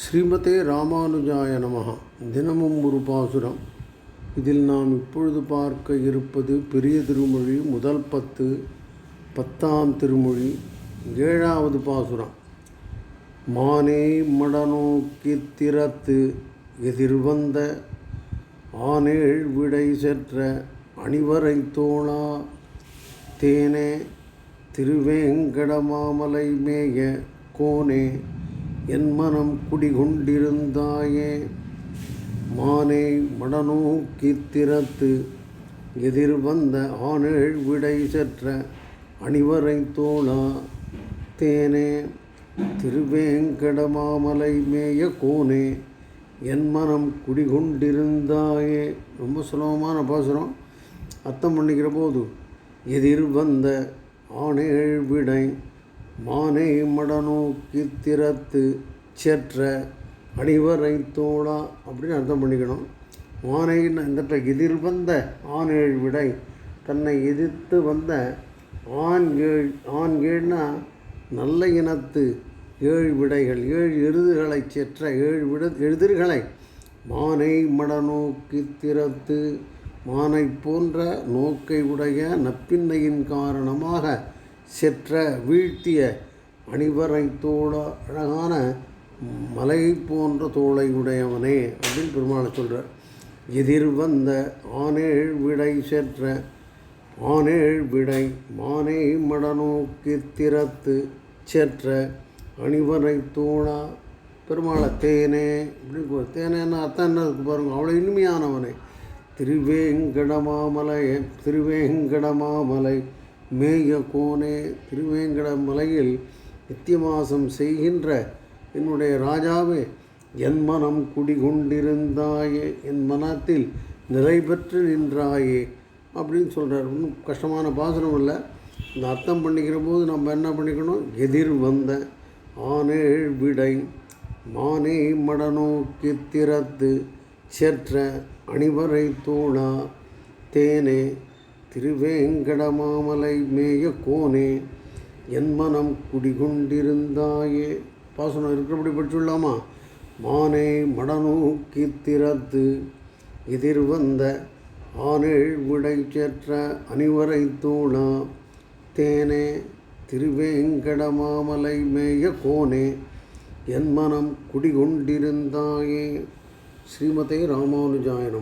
ஸ்ரீமதே ராமானுஜாய நமகா தினமும் ஒரு பாசுரம். இதில் நாம் இப்பொழுது பார்க்க இருப்பது பெரிய திருமொழி முதல் பத்து பத்தாம் திருமொழி ஏழாவது பாசுரம். மானே மடநோக்கி திறத்து எதிர்வந்த ஆனேழ் விடை செற்ற அணிவரை தோழா தேனே திருவேங்கடமாமலை மேய கோனே என் மனம் குடிகொண்டிருந்தாயே. மானே மடநோக்கி திறத்து எதிர்வந்த ஆணேழ் விடை செற்ற அணிவரை தோளா தேனே திருவேங்கடமாமலை மேய கோனே என் மனம் குடிகொண்டிருந்தாயே. ரொம்ப சுலபமான பாசுரம். அர்த்தம் பண்ணிக்கிற போது எதிர் வந்த ஆணேழ் விடை மானை மடநோக்கி திறத்து செற்ற அணிவரை தோழா அப்படின்னு அர்த்தம் பண்ணிக்கணும். மானை இந்த எதிர் வந்த ஆண் ஏழு விடை தன்னை எதிர்த்து வந்த ஆண் ஏழ் ஆண் ஏழ்னா நல்ல இனத்து ஏழு விடைகள் ஏழு எழுதுகளை செற்ற ஏழு விட எழுதிர்களை மானை மடநோக்கி திறத்து மானை போன்ற நோக்கை உடைய நப்பின்னையின் காரணமாக செற்ற வீழ்த்திய அணிவரை தோழ அழகான மலை போன்ற தோளை உடையவனே அப்படின்னு பெருமாளை சொல்கிறார் எதிர் வந்த ஆனேழ் விடை செற்ற ஆனேழ் விடை மானே மடநோக்கி திறத்து செற்ற அணிவரை தோழா பெருமாளை தேனே அப்படின்னு தேனேன்னு அர்த்தம் என்ன இருக்கு பாருங்க? அவ்வளோ இனிமையானவனே. திருவேங்கடமாமலை திருவேங்கடமாமலை மேய கோனே திருவேங்கட மலையில் நித்தியமாசம் செய்கின்ற என்னுடைய ராஜாவே என் மனம் குடிகொண்டிருந்தாயே என் மனத்தில் நிலை பெற்று நின்றாயே அப்படின்னு சொல்கிறார் ஒன்றும் கஷ்டமான பாசனம் இல்லை இந்த அர்த்தம் பண்ணிக்கிற போது நம்ம என்ன பண்ணிக்கணும்? எதிர் வந்த ஆனேழ் விடை மானே மடநோக்கி திறத்து செற்ற அணிவரை தோழா தேனே திருவேங்கடமாமலை மேய கோனே என் மனம் குடிகொண்டிருந்தாயே. பாசனம் இருக்கிறபடி படிச்சுள்ளாமா மானே மடநூக்கி திறத்து எதிர் வந்த ஆனேழ் விடை செற்ற அணிவரை தோழா. தேனே திருவேங்கடமாமலை மேய கோனே என் மனம் குடிகொண்டிருந்தாயே. ஸ்ரீமதே ராமானுஜாயனம்.